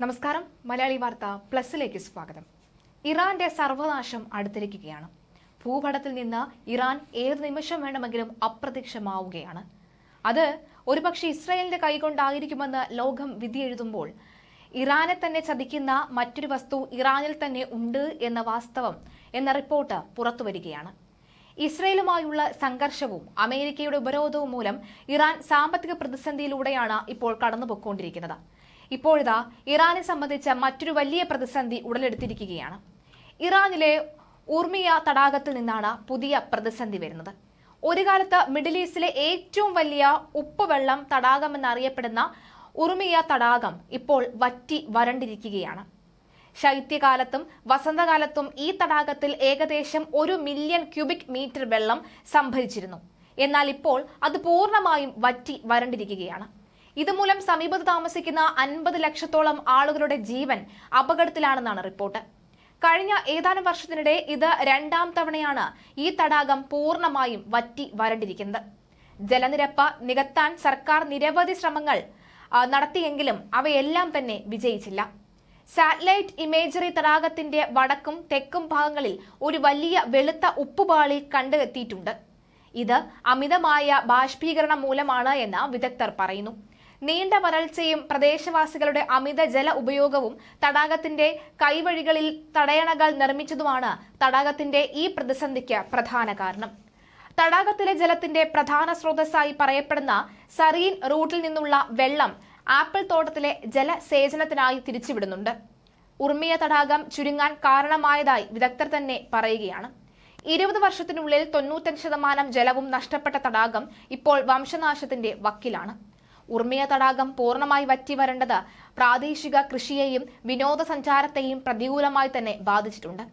നമസ്കാരം. മലയാളി വാർത്ത പ്ലസിലേക്ക് സ്വാഗതം. ഇറാന്റെ സർവനാശം അടുത്തിരിക്കുകയാണ്. ഭൂപടത്തിൽ നിന്ന് ഇറാൻ ഏത് നിമിഷം വേണമെങ്കിലും അപ്രത്യക്ഷമാവുകയാണ്. അത് ഒരുപക്ഷെ ഇസ്രായേലിന്റെ കൈകൊണ്ടായിരിക്കുമെന്ന് ലോകം വിധി വിധിയെഴുതുമ്പോൾ ഇറാനെ തന്നെ ചതിക്കുന്ന മറ്റൊരു വസ്തു ഇറാനിൽ തന്നെ ഉണ്ട് എന്ന വാസ്തവം എന്ന റിപ്പോർട്ട് പുറത്തുവരികയാണ്. ഇസ്രയേലുമായുള്ള സംഘർഷവും അമേരിക്കയുടെ ഉപരോധവും മൂലം ഇറാൻ സാമ്പത്തിക പ്രതിസന്ധിയിലൂടെയാണ് ഇപ്പോൾ കടന്നുപോയിക്കൊണ്ടിരിക്കുന്നത്. ഇപ്പോഴിതാ ഇറാനെ സംബന്ധിച്ച മറ്റൊരു വലിയ പ്രതിസന്ധി ഉടലെടുത്തിരിക്കുകയാണ്. ഇറാനിലെ ഉർമിയ തടാകത്തിൽ നിന്നാണ് പുതിയ പ്രതിസന്ധി വരുന്നത്. ഒരു കാലത്ത് മിഡിൽ ഈസ്റ്റിലെ ഏറ്റവും വലിയ ഉപ്പുവെള്ളം തടാകം എന്നറിയപ്പെടുന്ന ഉറുമിയ തടാകം ഇപ്പോൾ വറ്റി വരണ്ടിരിക്കുകയാണ്. ശൈത്യകാലത്തും വസന്തകാലത്തും ഈ തടാകത്തിൽ ഏകദേശം ഒരു മില്യൺ ക്യൂബിക് മീറ്റർ വെള്ളം സംഭരിച്ചിരുന്നു. എന്നാൽ ഇപ്പോൾ അത് പൂർണമായും വറ്റി വരണ്ടിരിക്കുകയാണ്. ഇതുമൂലം സമീപത്ത് താമസിക്കുന്ന അൻപത് ലക്ഷത്തോളം ആളുകളുടെ ജീവൻ അപകടത്തിലാണെന്നാണ് റിപ്പോർട്ട്. കഴിഞ്ഞ ഏതാനും വർഷത്തിനിടെ ഇത് രണ്ടാം തവണയാണ് ഈ തടാകം പൂർണമായും വറ്റി വരണ്ടിരിക്കുന്നത്. ജലനിരപ്പ് നികത്താൻ സർക്കാർ നിരവധി ശ്രമങ്ങൾ നടത്തിയെങ്കിലും അവയെല്ലാം തന്നെ വിജയിച്ചില്ല. സാറ്റലൈറ്റ് ഇമേജറി തടാകത്തിന്റെ വടക്കും തെക്കും ഭാഗങ്ങളിൽ ഒരു വലിയ വെളുത്ത ഉപ്പുപാളി കണ്ടെത്തിയിട്ടുണ്ട്. ഇത് അമിതമായ ബാഷ്പീകരണം മൂലമാണ് എന്ന് വിദഗ്ധർ പറയുന്നു. നീണ്ട വരൾച്ചയും പ്രദേശവാസികളുടെ അമിത ജല ഉപയോഗവും തടാകത്തിന്റെ കൈവഴികളിൽ തടയണകൾ നിർമ്മിച്ചതുമാണ് തടാകത്തിന്റെ ഈ പ്രതിസന്ധിക്ക് പ്രധാന കാരണം. തടാകത്തിലെ ജലത്തിന്റെ പ്രധാന സ്രോതസ്സായി പറയപ്പെടുന്ന സറീൻ റൂട്ടിൽ നിന്നുള്ള വെള്ളം ആപ്പിൾ തോട്ടത്തിലെ ജലസേചനത്തിനായി തിരിച്ചുവിടുന്നുണ്ട്. ഉർമിയ തടാകം ചുരുങ്ങാൻ കാരണമായതായി വിദഗ്ധർ തന്നെ പറയുകയാണ്. ഇരുപത് വർഷത്തിനുള്ളിൽ തൊണ്ണൂറ്റഞ്ച് ശതമാനം ജലവും നഷ്ടപ്പെട്ട തടാകം ഇപ്പോൾ വംശനാശത്തിന്റെ വക്കിലാണ്. ഉർമിയ തടാകം പൂർണമായി വറ്റി വരേണ്ടത് പ്രാദേശിക കൃഷിയെയും വിനോദസഞ്ചാരത്തെയും പ്രതികൂലമായി തന്നെ ബാധിച്ചിട്ടുണ്ട്.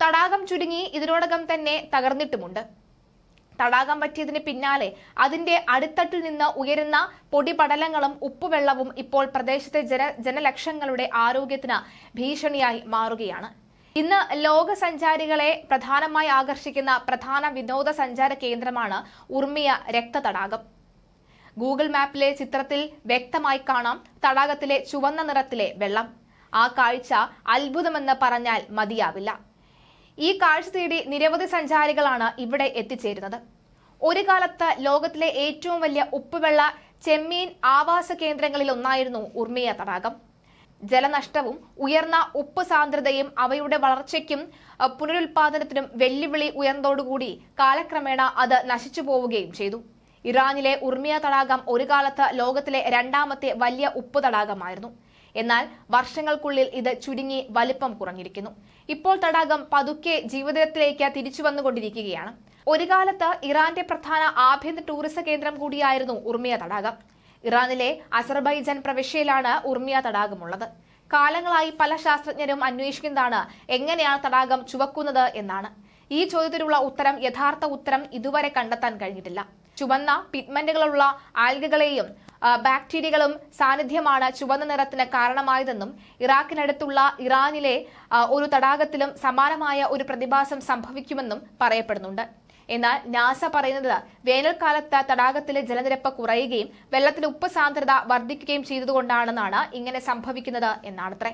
തടാകം ചുരുങ്ങി ഇതിനോടകം തന്നെ തകർന്നിട്ടുമുണ്ട്. തടാകം പറ്റിയതിന് പിന്നാലെ അതിന്റെ അടിത്തട്ടിൽ നിന്ന് ഉയരുന്ന പൊടിപടലങ്ങളും ഉപ്പുവെള്ളവും ഇപ്പോൾ പ്രദേശത്തെ ജന ജനലക്ഷങ്ങളുടെ ആരോഗ്യത്തിന് ഭീഷണിയായി മാറുകയാണ്. ഇന്ന് ലോക സഞ്ചാരികളെ പ്രധാനമായി ആകർഷിക്കുന്ന പ്രധാന വിനോദസഞ്ചാര കേന്ദ്രമാണ് ഉർമിയ രക്തതടാകം. ഗൂഗിൾ മാപ്പിലെ ചിത്രത്തിൽ വ്യക്തമായി കാണാം തടാകത്തിലെ ചുവന്ന നിറത്തിലെ വെള്ളം. ആ കാഴ്ച അത്ഭുതമെന്ന് പറഞ്ഞാൽ മതിയാവില്ല. ഈ കാഴ്ച തേടി നിരവധി സഞ്ചാരികളാണ് ഇവിടെ എത്തിച്ചേരുന്നത്. ഒരു കാലത്ത് ലോകത്തിലെ ഏറ്റവും വലിയ ഉപ്പുവെള്ള ചെമ്മീൻ ആവാസ കേന്ദ്രങ്ങളിൽ ഒന്നായിരുന്നു ഉർമിയ തടാകം. ജലനഷ്ടവും ഉയർന്ന ഉപ്പ് സാന്ദ്രതയും അവയുടെ വളർച്ചയ്ക്കും പുനരുൽപാദനത്തിനും വെല്ലുവിളി ഉയർന്നതോടുകൂടി കാലക്രമേണ അത് നശിച്ചു പോവുകയും ചെയ്തു. ഇറാനിലെ ഉർമിയ തടാകം ഒരു കാലത്ത് ലോകത്തിലെ രണ്ടാമത്തെ വലിയ ഉപ്പ് തടാകമായിരുന്നു. എന്നാൽ വർഷങ്ങൾക്കുള്ളിൽ ഇത് ചുരുങ്ങി വലിപ്പം കുറഞ്ഞിരിക്കുന്നു. ഇപ്പോൾ തടാകം പതുക്കെ ജീവിതത്തിലേക്ക് തിരിച്ചു വന്നുകൊണ്ടിരിക്കുകയാണ്. ഒരു കാലത്ത് ഇറാന്റെ പ്രധാന ആഭ്യന്തര ടൂറിസം കേന്ദ്രം കൂടിയായിരുന്നു ഉർമിയ തടാകം. ഇറാനിലെ അസർബൈജാൻ പ്രവിശ്യയിലാണ് ഉർമിയ തടാകമുള്ളത്. കാലങ്ങളായി പല ശാസ്ത്രജ്ഞരും അന്വേഷിക്കുന്നതാണ് എങ്ങനെയാണ് തടാകം ചുവക്കുന്നത് എന്നാണ്. ഈ ചോദ്യത്തിനുള്ള ഉത്തരം യഥാർത്ഥ ഉത്തരം ഇതുവരെ കണ്ടെത്താൻ കഴിഞ്ഞിട്ടില്ല. ചുവന്ന പിഗ്മെന്റുകളുള്ള ആൽഗകളെയും ബാക്ടീരിയകളും സാന്നിധ്യമാണ് ചുവന്ന നിറത്തിന് കാരണമായതെന്നും ഇറാഖിനടുത്തുള്ള ഇറാനിലെ ഒരു തടാകത്തിലും സമാനമായ ഒരു പ്രതിഭാസം സംഭവിക്കുമെന്നും പറയപ്പെടുന്നുണ്ട്. എന്നാൽ നാസ പറയുന്നത് വേനൽക്കാലത്ത് തടാകത്തിലെ ജലനിരപ്പ് കുറയുകയും വെള്ളത്തിലെ ഉപ്പ് സാന്ദ്രത വർദ്ധിക്കുകയും ചെയ്തതുകൊണ്ടാണെന്നാണ് ഇങ്ങനെ സംഭവിക്കുന്നത് എന്നാണത്രേ.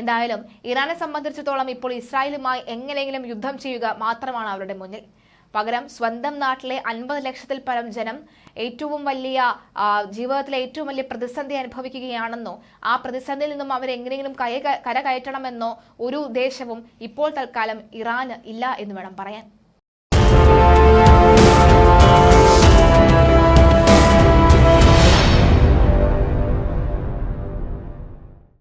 എന്തായാലും ഇറാനെ സംബന്ധിച്ചിടത്തോളം ഇപ്പോൾ ഇസ്രായേലുമായി എങ്ങനെയെങ്കിലും യുദ്ധം ചെയ്യുക മാത്രമാണ് അവരുടെ മുന്നിൽ. പകരം സ്വന്തം നാട്ടിലെ അൻപത് ലക്ഷത്തിൽ പരം ജനം ഏറ്റവും വലിയ ജീവിതത്തിലെ ഏറ്റവും വലിയ പ്രതിസന്ധി അനുഭവിക്കുകയാണെന്നോ ആ പ്രതിസന്ധിയിൽ നിന്നും അവരെങ്ങനെയെങ്കിലും കയ കരകയറ്റണമെന്നോ ഒരു ഉദ്ദേശവും ഇപ്പോൾ തൽക്കാലം ഇറാന് ഇല്ല എന്ന് വേണം പറയാൻ.